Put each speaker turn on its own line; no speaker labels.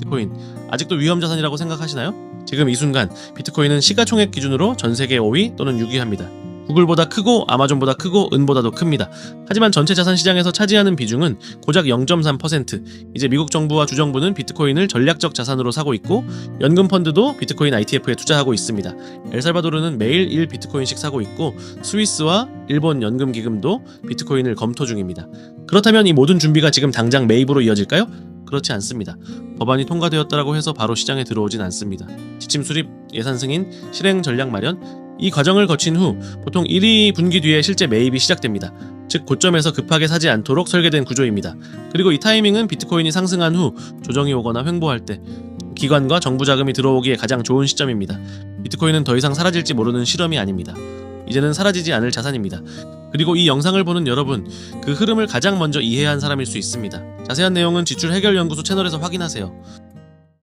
비트코인 아직도 위험 자산이라고 생각하시나요? 지금 이 순간 비트코인은 시가총액 기준으로 전 세계 5위 또는 6위합니다. 구글보다 크고 아마존보다 크고 은보다도 큽니다. 하지만 전체 자산 시장에서 차지하는 비중은 고작 0.3%. 이제 미국 정부와 주정부는 비트코인을 전략적 자산으로 사고 있고 연금 펀드도 비트코인 ITF에 투자하고 있습니다. 엘살바도르는 매일 1 비트코인씩 사고 있고 스위스와 일본 연금 기금도 비트코인을 검토 중입니다. 그렇다면 이 모든 준비가 지금 당장 매입으로 이어질까요? 그렇지 않습니다. 법안이 통과되었다라고 해서 바로 시장에 들어오진 않습니다. 지침 수립, 예산 승인, 실행 전략 마련 이 과정을 거친 후 보통 1위 분기 뒤에 실제 매입이 시작됩니다. 즉 고점에서 급하게 사지 않도록 설계된 구조입니다. 그리고 이 타이밍은 비트코인이 상승한 후 조정이 오거나 횡보할 때 기관과 정부 자금이 들어오기에 가장 좋은 시점입니다. 비트코인은 더 이상 사라질지 모르는 실험이 아닙니다. 이제는 사라지지 않을 자산입니다. 그리고 이 영상을 보는 여러분, 그 흐름을 가장 먼저 이해한 사람일 수 있습니다. 자세한 내용은 지출 해결 연구소 채널에서 확인하세요.